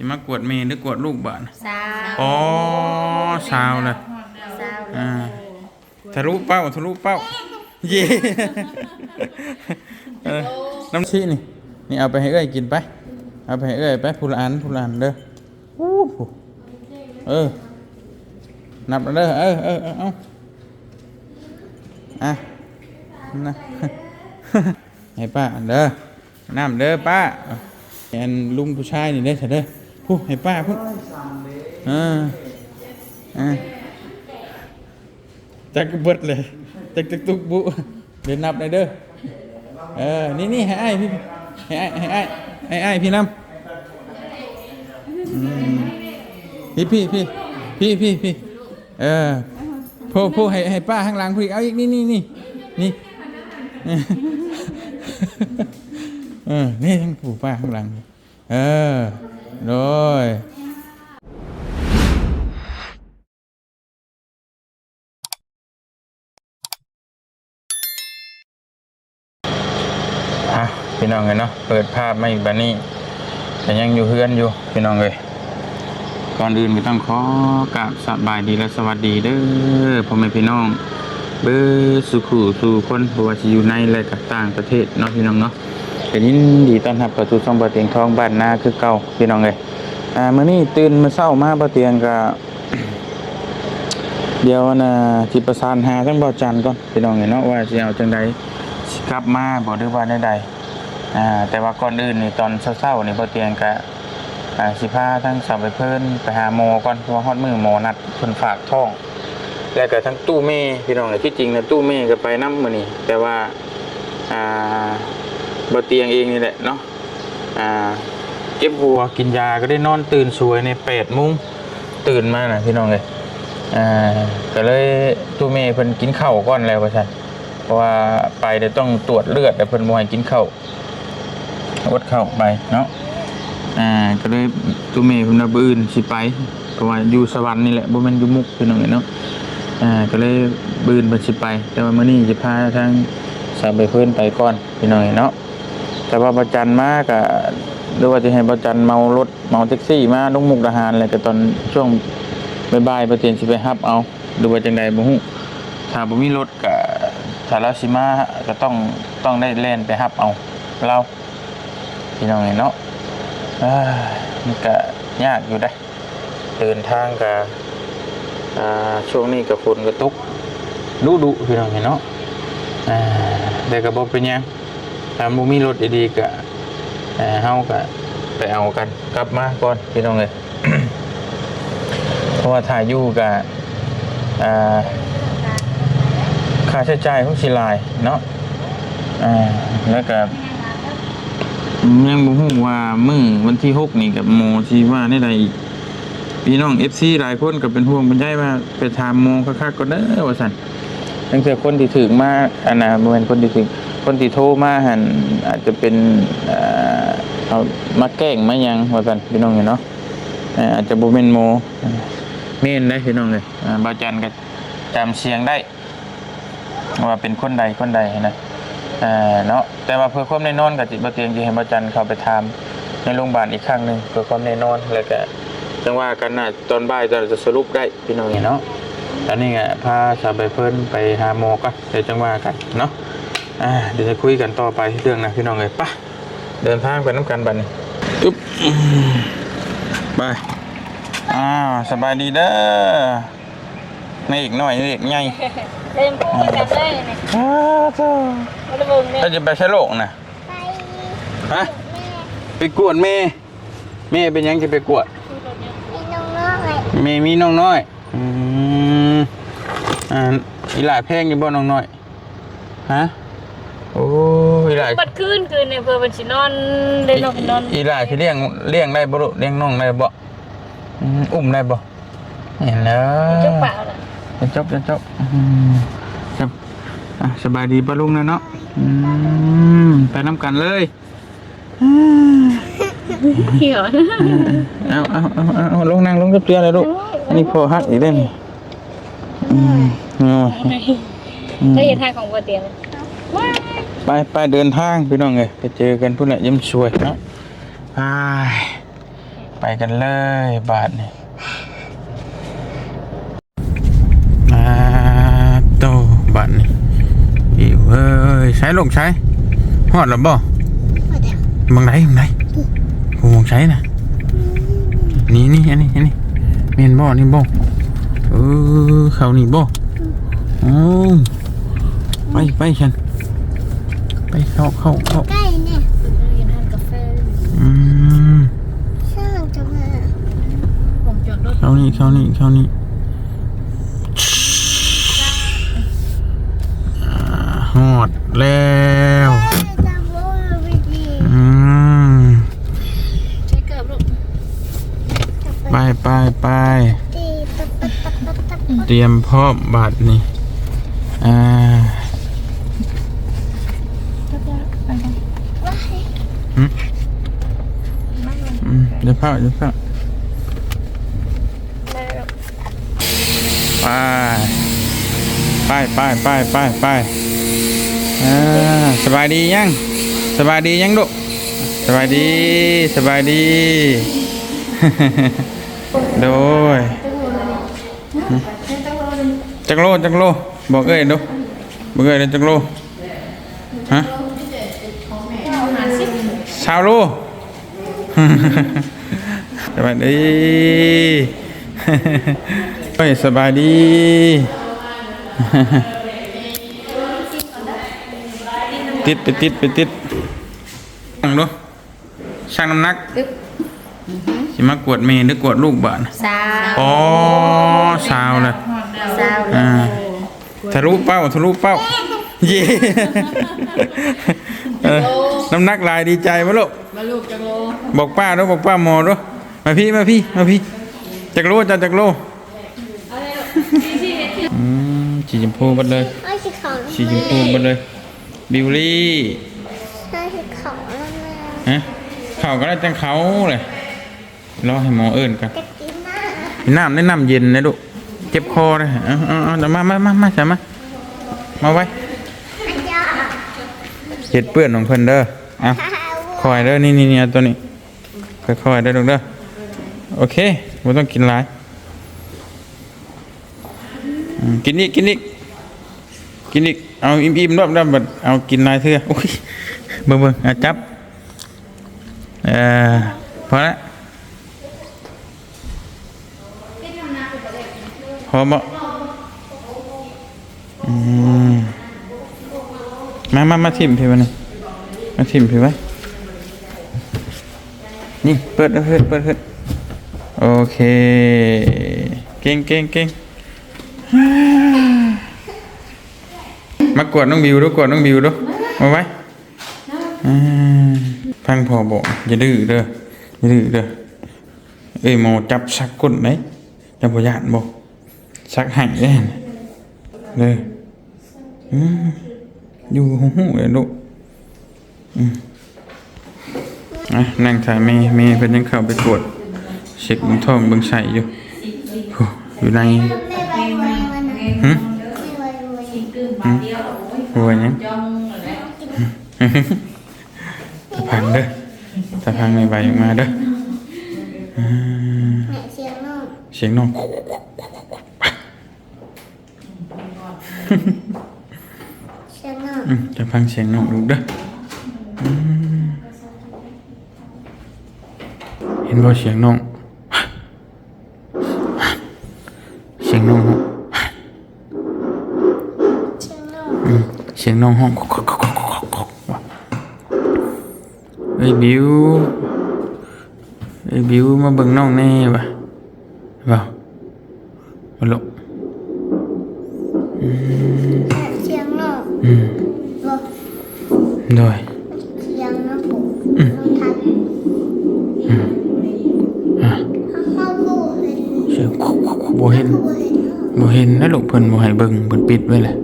สิมากวดเมย์หรือกวดลูกบ้านสาวอ๋อสาวเลยสาวอ่าทะลุเป้าทะลุเป้า เย่เออน้ำชีนี่ นี่เอาไปให้เอ้ยกินไป เอาไปให้เอ้ยไปพูละอันพูละอันเด้ออู้หูเออ นับแล้วเด้อเออเออเออเอาอะนะให้ป้าเด้อน้ำเด้อป้าแอนลุงผู้ชายนี่เด้อเถอะเด้อ พูให้ป้าพูอ่าอ่าจักเบิดเลยจักจักตุกบุเดี๋ยวนับเลยเด้อเออนี่นี่ให้ไอ้พี่ให้ไอ้ยให้ไอ้ยให้ไอ้พี่น้ำพี่พี่พี่พี่พี่พี่เออผู้ผู้ให้ให้ป้าข้างหลังพี่เอาอีกนี่นี่นี่นี่เออนี่ทั้งผู้ป้าข้างหลัง เออ โดยฮะพี่น้องเลยเนาะเปิดภาพมาอีกบันนี้แต่ยังอยู่เฮือนอยู่พี่น้องเลยก่อนอื่นก็ต้องขอกราบสบายดีและสวัสดีเด้อพ่อแม่พี่น้อง เบอร์สุขุสู่คนบ่ว่าสิอยู่ในและกับต่างประเทศเนาะพี่น้องเนาะ เป็นยินดีต้อนรับเข้าสู่ช่องบ่เตียงทองบ้านนาคือเก่าพี่น้องเลยอ่ามื้อนี้ตื่นมาเช้ามาบ่เตียงก็เดี๋ยวนะจิประสานหาทั้งบ่อจันก่อนพี่น้องเห็นเนาะว่าสิเอาจังใดกลับมาบ่หรือว่าใดๆอ่าแต่ว่าก่อนอื่นนี่ตอนเช้าๆนี่บ่เตียงกะอ่าสิพาทั้งสาวไปเพิ่นไปหาหมก่อนเพราะว่าฮอดมือหมนัดเพิ่นฝากท้องแล้วก็ทั้งตู้เม่พี่น้องเนี่ยที่จริงนะตู้เม่ก็ไปน้ำมือนี้แต่ว่าอ่า บ่เตียงเองนี่แหละเนาะอ่าเก็บหัวกินยาก็ได้นอนตื่นสวยใน8:00นตื่นมานะพี่น้องเอ้ยอ่าก็เลยตู้เมย์เพิ่นกินข้าวก่อนแล้วว่าซั่นเพราะว่าไปเดี๋ยวต้องตรวจเลือดแต่เพิ่นบ่ให้กินข้าวอดข้าวไปเนาะอ่าก็เลยตู้เมย์เพิ่นว่าบื้ออื่นสิไปเพราะว่าอยู่สวรรค์นี่แหละบ่แม่นอยู่มุกพี่น้องเนาะอ่าก็เลยบ่นเพิ่นสิไป แต่ว่ามื้อนี้สิพาทางสาวใบเพิ่นไปก่อนพี่น้องเนาะ แต่ว่าประจันมาก็หรือว่าจะให้ประจันเมารถเมาแท็กซี่มาลุงมุกดาหารแล้วก็ตอนช่วงบายบายประเตียนสิไปฮับเอาดูว่าจังใดบ่ฮู้ถ้าบ่มีรถก็ถ้าเราสิมาก็ต้องต้องได้แล่นไปฮับเอาเราพี่น้องเนาะอ้ยมันก็ยากอยู่ได้เดินทางก็อ่าช่วงนี้ก็ฝนก็ตกดุดุพี่น้องเนาะอ่าแต่ก็บ่เป็นหยัง ถ้าบ่มีรถดีๆก็เอ่อเฮาก็ไปเอากันกลับมาก่อนพี่น้องเอ้ยเพราะว่าถ่ายอยู่กับอ่าค่าใช้จ่ายของสิลายเนาะแล้วก็ยังบ่ฮู้ว่ามื้อวันที่หกนี่กับโมสิว่าได้ใดอีกพี่น้อง FC หลายคนก็เป็นห่วงเป็นใยว่าไปถามโมคักๆก็เด้อว่าซั่นตั้งแต่คนที่ถึงมาอันน่ะบ่แม่นคนที่ถึง คนที่โทรมาหันอาจจะเป็นเอ่อเอามาแกล้งมายังว่าซั่นพี่น้องเนาะเอ่ออาจจะบ่แม่นโมเมนได้พี่น้องเลยบาจันก็จำเสียงได้ ว่าเป็นคนใดคนใดนะเนาะแต่ว่าเพื่อความแน่นอนกับจิตบาเตียงจะให้บาจันเข้าไปทำในโรงพยาบาลอีกครั้งหนึ่งเพื่อความแน่นอนแล้วก็จังว่ากันนะตอนบ่ายจะสรุปได้พี่น้องเนาะตอนนี้ไงพาสาวไปเพิ่นไปหาหมก็เดี๋ยวจังว่ากันเนาะ อ่าเดี๋ยวจะคุยกันต่อไปเรื่องนะพี่น้องเลยปะเดินทางไปน้ำกันบัดนี้อึ๊บไปอ้าวสบายดีเด้อในอีกหน่อยในอีกใหญ่เล่นพูดกันเลยนี่อ้าวเจ้ามาดูบุญนี่ถ้าจะไปใช้โลกนะฮะไปกวดเมย์เมย์เป็นหยังจะไปกวดมีน้องน้อยเมย์มีน้องน้อยอืมอ่าอีหลายเพลงอยู่บ่น้องน้อยฮะโอ้อีหลายบัดคืนคืนเนี่ยเพื่อบันสินอนเล่นนอนนอนอีหลายที่เลี้ยงเลี้ยงได้บ่ลูกเลี้ยงน้องได้บ่อืมอุ้มได้บ่เห็นแล้วจุกเปล่าล่ะจะจบจะจบอืมจะอะสบายดีปะลุงนะเนาะอืมไปน้ำกันเลยเหี่ยวเอาเอาเอาเอาเอาลงนั่งลงกับเตียงเลยลูกอันนี้พอฮักอีกได้นี่อืมโอ้ยได้เห็นทางของบัวเตียง ไปไปเดินทางพี่น้องเลยไปเจอกันพุ่นแหละยิ้มสวยเนาะไปไปกันเลยบาทนี่มาโตบาทนี่อิวเอ้ยใช้ลงใช้ฮอดแล้วบ่บังไหนบังไหนกูมองใช้นะนี่นี่อันนี้อันนี้เมนบ่นี่บ่เออเขานี่บ่โอ้ไปไปฉัน ไปเข้าเข้าเข้าใกล้เนี่ยกินทานกาแฟอืมช่างจะมาผมจอดรถเข้านี่เข้านี่เข้านี่อ่าฮอดแล้วจะโว้ยวิธีอืมใช้เกือบลูกไปไปไปตีตับตับตับตับตับเตรียมพร้อมบัตรนี่อ่า ว้าย อืมเดี๋ยวเข้าเดี๋ยวเข้าไปไปไปไปไปไปอ่าสบายดียังสบายดียังลูกสบายดีสบายดีโดยจักรโลจักรโลบอกเอ้ยดูบอกเอ้ยเด้อจักรโลฮะชาวโล สบายดีเฮ้ยสบายดีติดไปติดไปติดช่างดูช่างน้ำหนักสิมากวดเมย์หรือกวดลูกบ้านสาวอ๋อสาวเลยสาวอ่าทะลุเป้าทะลุเป้า เย่เออน้ำหนักหลายดีใจมาลูกมาลูกจังโลบอกป้าด้วยบอกป้าหมอด้วย มาพี่มาพี่มาพี่จักรโลจ้าจักรโลอืมสีชมพูหมดเลยไอ้สีขาวสีชมพูหมดเลยบิวลี่ไอ้สีขาวนั่นน่ะฮะเข่าก็ได้จังเขาเลยรอให้หมอเอิ้นกันจะกินหน้าน้ำได้น้ำเย็นนะลูกเจ็บคอเลยเอาเอาเอาเดี๋ยวมามามามาจ้ะมามาไว้อันยาเจ็ดเปื้อนของเพิ่นเด้อเอาฮ่าฮ่าคอยเด้อนี่นี่นี่เอาตัวนี้ค่อยๆเด้อลูกเด้อ โอเคไม่ต้องกินหลายกินอีกกินอีกกินอีกเอาอิ่มๆรอบๆบัดเอากินหลายเทื่อโอ้ยเบิ่งเบิ่อะจับเอ่อพอละพอบ่อืมามามาทิมพี่วันนี้มาทิมพี่ไว้นี่เปิดเปิดเปิดเปิด โอเค เก่งเก่งเก่งมากวดน้องบิวดูกวดน้องบิวดูมาไว้พังพอบอกอย่าดื้อเด้ออย่าดื้อเด้อเอ้ยหมอจับสักก้นไหนจับพยานบอกสักใหายเลยเด้ออยู่หูเลยลูกอะนั่งถ่ายเมย์เมย์เป็นยังเข้าไปตรวจ เช็คเบิ่งทองเบิ่งไส้อยู่อยู่ในไหวไหววันนั้นหึไม่ไหวไหวหัวยังตะพังเด้อตะพังในใบออกมาเด้อเสียงน้องเสียงน้องเสียงน้องอืมตะพังเสียงน้องลูกเด้อเห็นบ่เสียงน้องเสียงน้อง เสียงน้อง อืมเสียง น้องห้องเอ้ยบิวเอ้ยบิวมาเบิ่งน้องแน่ปะเปล่าบ่ลูกแม่เสียงน้องอืมโดยเสียงน้องปู่น้องทันอะเขาพูเห็นเสียงบ่เห็นพูเห็นน้องบ่เห็นนะลูกเพิ่นบ่ให้เบิ่งเพิ่นปิดไว้แหละ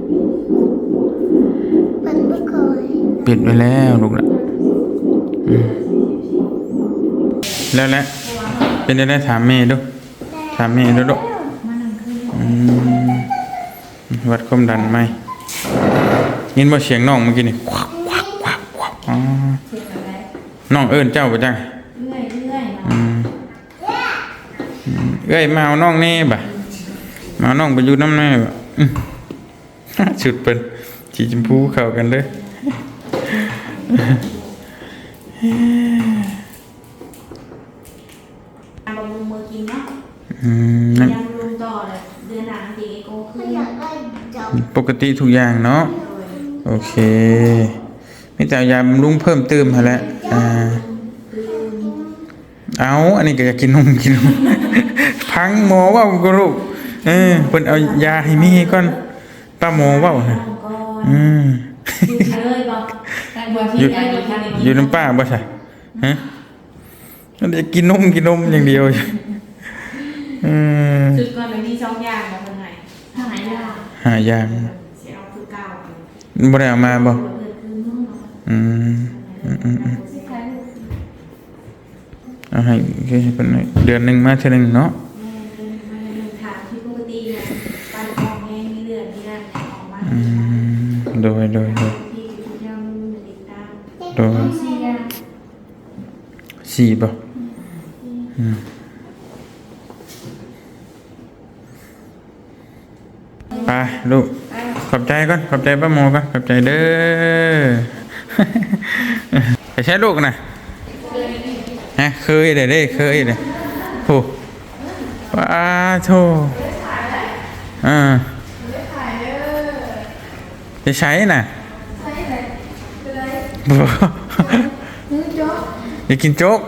มันไม่เคย ปิดไว้แล้วลูกละแล้วแหละเป็นได้ถามแม่ดูถามแม่ดูลูวัดความดันไหมยินบ่เสียงน้องเมื่อกี้นี่ควักควักควักควักน้องเอิ้นเจ้าบ่จังอืมอืมเอ้ยมาเอาน้องแน่บ่ะมาน้องไปอยู่น้ำแน่บ่ะฉุดเป็นสีชมพูเข้ากันเด้อ บำรุงมือกินเนาะอืมนั่นยังบำรุงต่อเลยเดือนหน้าดีโกขึ้นอยากได้จ้าปกติทุกอย่างเนาะโอเคมีแต่ยาบำรุงเพิ่มเติมหั่นแหละอ่าเอา อันนี้ก็อยากกินนมกินนมพังหมอว่ากรู้เออเพิ่นเอายาให้มีก่อนป้าหมอว่าอืม อยู่เลยบอกแต่บัวอที่ยู่ใจดีทางในอยู่น้ำป้าบ่ใช่ฮะมันจะกินนมกินนมอย่างเดียวอืมจุดก่อนไปที่ช่องยางมาเป็นไงทางไหนล่ะหายางเสียเอาคือเก่าบ่ได้เอามาบ่เกิดคือนุ่มอืมอืมอืมอืมสิใครเอาให้คือให้เป็นเดือนหนึงมาเท่านึงเนาะแม่เป็นมาในถามที่ปกติเนี่ยปันออกแห้งมีเลือดมีน้ำออกมาอืมโดยโดยโดย ที่คุณยังมีติดตาม โดยเสียสี่ป่ะอืมไปลูกขอบใจก่อนขอบใจป้าโมก่อนขอบใจเด้อไปใช้ลูกนะฮะเคยเลยเด้เคยเลยโอ้ป้าโธ่อ่าจะใช้น่ะ บ่จะกินโจ๊ก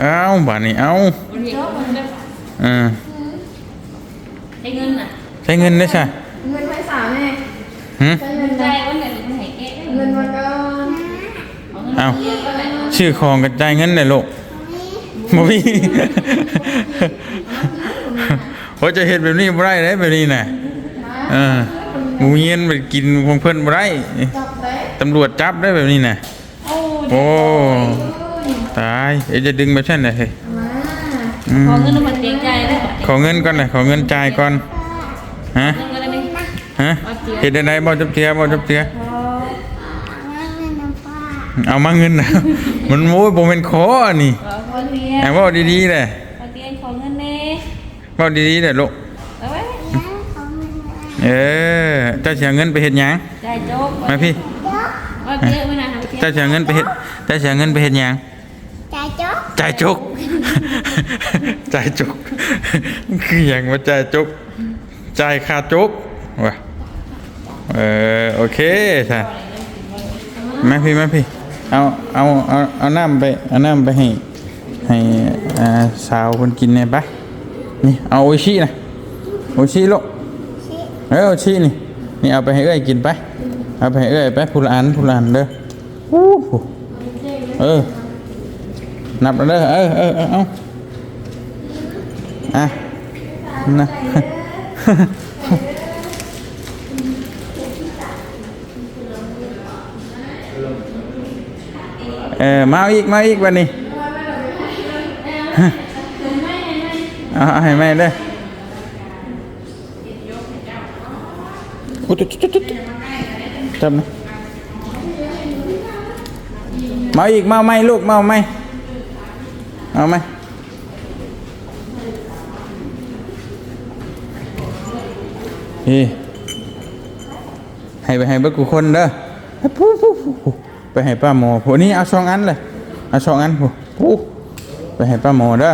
เอ้าบ้านนี้เอ้าอ่าใช้เงินอะใช้เงินได้ใช่เงินไม่สามแม่หืมเงินใจวันไหนถึงไหนเอ๊ะเงินวันก็เอ้าชื่อของกระจายเงินเลยลูกบ่มีโอ้จะเห็นแบบนี้บ่ได้เลยแบบนี้น่ะเออหมูเย็นไปกินของเพิ่นบ่ได้จับได้ ตำรวจจับได้แบบนี้น่ะโอ้โอ้ตายเอ๊ะจะดึงไปเช่นไหนเฮ้ยมาอืมขอเงินมันเกรงใจได้ป่ะขอเงินก่อนหน่อยขอเงินจ่ายก่อนฮะเงินอะไรไหมฮะเฮ็ดได้ไหนบ่จับเทียบ่จับเทียเงินน้ำปลาเอามาเงินนะมันโม้ยบ่แม่นขออันนี้ขอคนเดียแอบเว้าดีๆแหละขอเตียนขอเงินเน่เว้าดีๆแหละลูกเอาไว้เออเจ้าสิเอาเงินไปเฮ็ดหยังจ่ายโจ๊กมาพี่ ว่าเตี้ยไม่นานทำเตี้ยเจ้าสิเอาเงินไปเฮ็ดเจ้าสิเอาเงินไปเฮ็ดหยังจ่ายจ๊อกจ่ายจุกจ่ายจุกคือหยังว่าจ่ายจุกจ่ายค่าจุกว่ะเออโอเคค่ะมาพี่มาพี่เอาเอาเอาเอาน้ำไปเอาน้ำไปให้ให้อ่าสาวคนกินเนี่ยไปนี่เอาโออิชินะโออิชิลูกเออโออิชินี่นี่เอาไปให้เอ้ยกินไป เอาไปให้เอ้ยไปพูละอันพูละอันเด้ออู้หูเออนับแล้วเด้อเออเออเออเอาอะนะเออมาเอาอีกมาเอาอีกวันนี้เอาเอาให้แม่เด้อโอ้ยจุดจุดจุด จำนะมาเอาอีกมาเอาไหมลูกมาเอาไหมเอาไหมนี่ให้ไปให้เบิกกูคนเด้อไปให้ป้าหมอผู้นี้เอาสองอันเลยเอาสองอันผู้ปุ๊บไปให้ป้าหมอเด้อ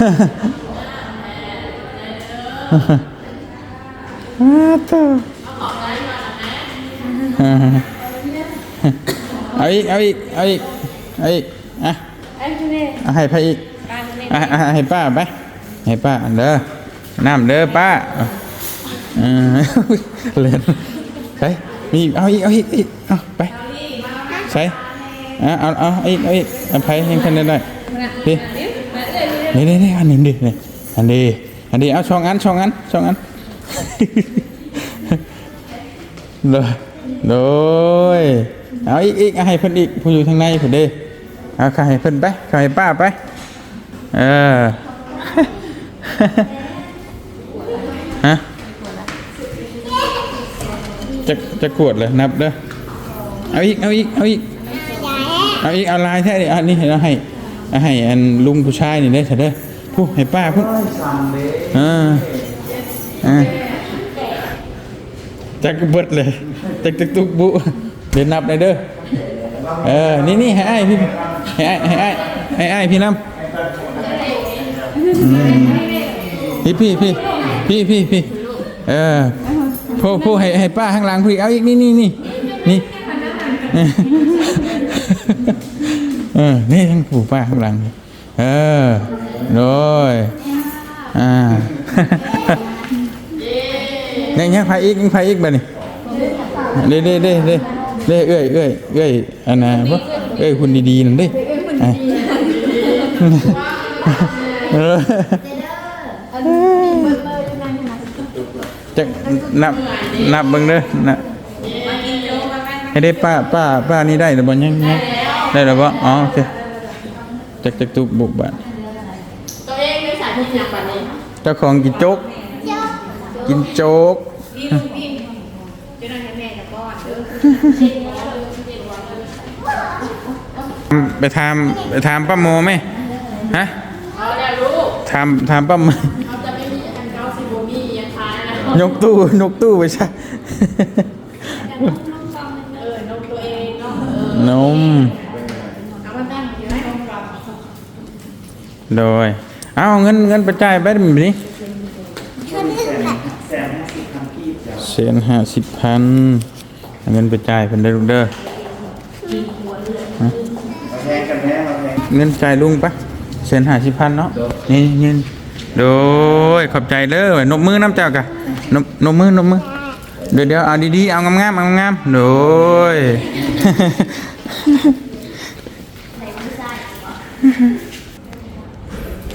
อาตัวเอาอีก เอาอีก เอาอีก เอาอีก อะเอาให้ป้าอีกป้าคนนี้อะอะให้ป้าไป ให้ป้าเด้อ น้ำเด้อป้าเออเล่นใส่มีเอาอีก เอาอีกอีกเอาไปใส่อะเอาเอาเอาอีก เอาอีกเอาไปยังทันได้ได้พี่ นี่นี่นี่อันนี้ดินี่อันนี้อันนี้เอาช่องอันช่องอันช่องอันเลยโดยเอาอีกอีกให้เพิ่นอีกผู้อยู่ทางในเพิ่นเด้เอาเข้าให้เพิ่นไปขาให้ป้าไปเออฮะจะจะขวดเลยนับเด้อเอาอีกเอาอีกเอาอีกเอาอีกเอาลายแท้ดิอันนี้เห็นเอาให้ ให้อันลุงผู้ชายนี่ได้เถอะเด้อผู้ให้ป้าผู้อ่าอ่าจักเบิดเลยจักตึกตุกบุเดี๋ยวนับเลยเด้อเออนี่นี่ให้ไอ้ายพี่ให้ไอ้ายให้ไอ้ายให้ไอ้ายพี่น้ำพี่พี่พี่พี่พี่พี่เออผู้ผู้ให้ให้ป้าข้างหลังพี่เอาอีกนี่นี่นี่นี่ ออนี่ทั้งผูป้าข้างหลัง เออโดยอ่าเนี่ยยังพายอีกยังพายอีกบ่นี่เด้เด้เด้เด้เด้เอ้ยเอ้ยเอ้ยอันน่ะบ่เอ้ยคุณดีๆนั่นเด้อะเออจะนับนับเบิ่งเด้อนับให้ได้ป้าป้าป้านี่ได้หรือบ่ยังยัง ได้หรือบ่อ๋อโอเคจักจักตุกบุกบาทตัวเองไม่สายทุกอย่างแบบนี้เจ้าของกินโจ๊กกินโจ๊กพี่ลูกพี่จะนั่งให้แม่กับก้อนเด้อไปทำไปทำป้าโมไหมฮะเอาแล้วลูกทำทำป้าโมเขาจะไม่มีอันเก้าสิบโมมียังคายนะยกตู้ยกตู้ไปใช่เออนม โดย เอาเงินเงินไปจ่ายไปแบบนี้ช่วยนึกแบบเศนห้าสิบพันเงินไปจ่ายเป็นได้ลูกเด้อเงินจ่ายลุงปะเศนห้าสิบพันเนาะนี่เงินโดยขอบใจเด้อนบมือน้ำเจ้ากะนบนบมือนบมือเดี๋ยวเดี๋ยวเอาดีๆเอางามๆเอางามๆโดย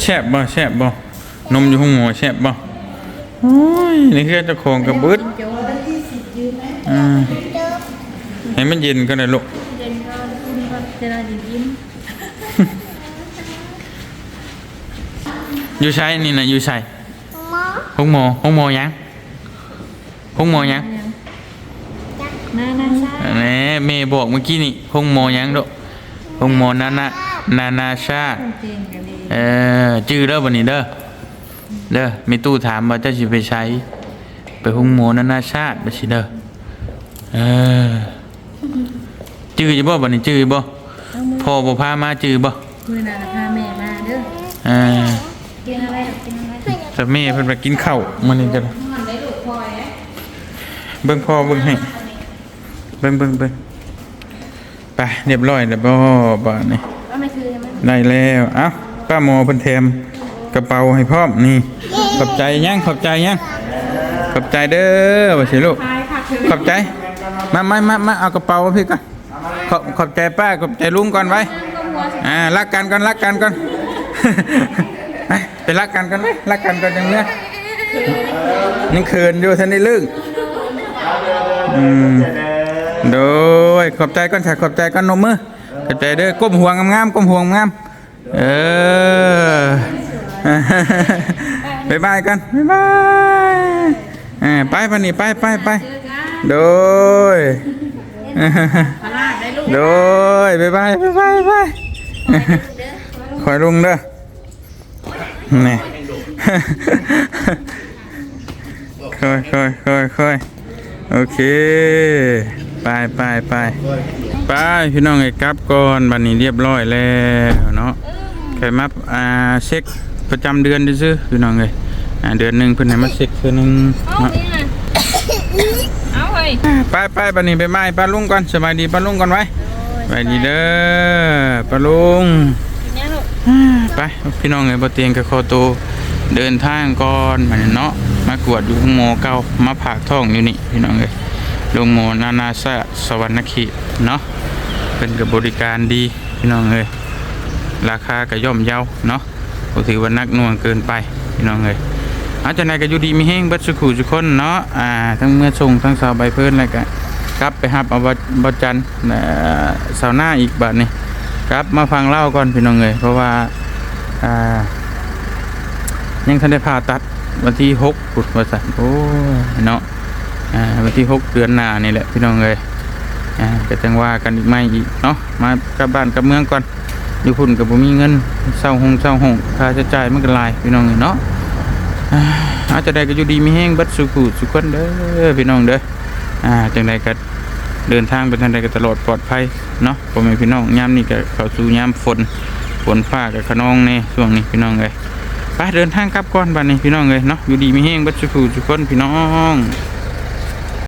แช่บบ่แช่บบ่นมอยู่ห้องหมอแช่บบ่โอ้ยนี่คือเจ้าของกระบึดอ่าให้มันเย็นก็ได้ลูกเย็นก็คุณก็จะได้ยิ้มอยู่ใช้นี่นะอยู่ใช้หมอห้องหมอห้องหมอยังห้องหมอยังน่าน่าชาอันนี้แม่บอกเมื่อกี้นี่ห้องหมอยังลูกห้องหมอนานา นานาชาติเจนกันดีเออจื้อเด้อบันนี้เด้อ เด้อมีตู้ถามว่าเจ้าสิไปใช้ ไปห้องหมอนานาชาติไปสิเด้อ เออ จื้อจะบ่บันนี้จื้อบ่พ่อบ่พามาจื้อบ่มือนาพาแม่มาเด้อเออกินอะไรกินอะไรแต่แม่เพิ่นไปกินข้าวมื้อนี้กันมันได้ลูกพลอยนะเบิ่งพ่อเบิ่งให้เบิ่งเบิ่งเบิ่งไปเรียบร้อยแล้วบ่บาดนี้ก็ ได้แล้วอ้าป้าหมอเพิ่นแถมกระเป๋าให้พร้อมนี่ ขอบใจยังขอบใจยังขอบใจเด้อว่สิลูกขอบใจ มามามามาเอากระเป๋าพี่ก่อนขอบขอบใจป้าขอบใจลุงก่อนไว้อ่ารักกันก่อนรักกันก่อนไปไปรักกันก่อนไหมรักกันก่อนย่างเนี้ยยังเขินอยู่ท่านได้ลึกอืมโดยขอบใจก่อนค่ะขอบใจก่อนนมมือ ขอบใจเด้อก้มหัวงามๆก้มหัวงามๆเออบ๊ายบายกันบ๊ายบายอ่าไปพันนี่ไปไปไปโดยโดยบายบายบายบายบายคอยลุงเด้อนี่คอยคอยคอยคอยโอเค ไปไปไปไปพี่น้องไอ้กลับก่อนบัดนี้เรียบร้อยแล้วเนาะใครมาอ่าเช็คประจำเดือนซื่อๆพี่น้องเลยอ่าเดือนหนึ่งเพิ่นให้มาเช็คเพิ่นหนึงเนาะเอาเฮ้ยไปไปปานี่ไปไม้ปลาลุงก่อนสบายดีปลาลุงก่อนไว้สบายดีเด้อปลาลุงเนี่ยลูกไปพี่น้องเอ้ยบ่เตียงกับคอโตวเดินทางก่อนมาเนาะมากวดอยู่หมอเก่ามาผากท้องอยู่นี่พี่น้องเอ้ย โรงหมอนานาชาติสวรรณเขตเนาะเป็นกับบริการดีพี่น้องเอ้ยราคาก็ย่อมเยาเนาะถือว่านักน่วงเกินไปพี่น้องเอ้ยอาจจะไหนก็อยู่ดีมีแห้งบัดสุขุทุคนเนาะอ่าทั้งเมื่อส่งทั้งสาวใบเพิ่นแล้วก็กลับไปหับเอาบัจันสาวหน้าอีกบัดนี่กลับมาฟังเล่าก่อนพี่น้องเอ้ยเพราะว่าอ่ายังทันได้ผ่าตัดวันที่หกปุดวันสันโอ้เนาะ วันที่หกเดือนหน้านี่แหละพี่น้องเอ้ยอ่าก็จังว่ากันอีกไม่อีกเนาะมากลับบ้านกลับเมืองก่อนอยู่พุ่นกับผมมีเงินเศร้าหงเศร้าหงค่าใช้จ่ายมันก็ลายพี่น้องเนาะอ่าจจะได้ก็อยู่ดีมีแห้งบัดสุขุสุขคนเด้อพี่น้องเด้ออ่าจังใดก็เดินทางไปทางใดก็ตลอดปลอดภัยเนาะพ่อแม่พี่น้องยามนี้ก็เข้าสู่ยามฝนฝนฟ้ากับขนองในช่วงนี้พี่น้องเลยไปเดินทางกลับก่อนบัดนี้พี่น้องเลยเนาะอยู่ดีมีแห้งบัดสุขุสุขคนพี่น้อง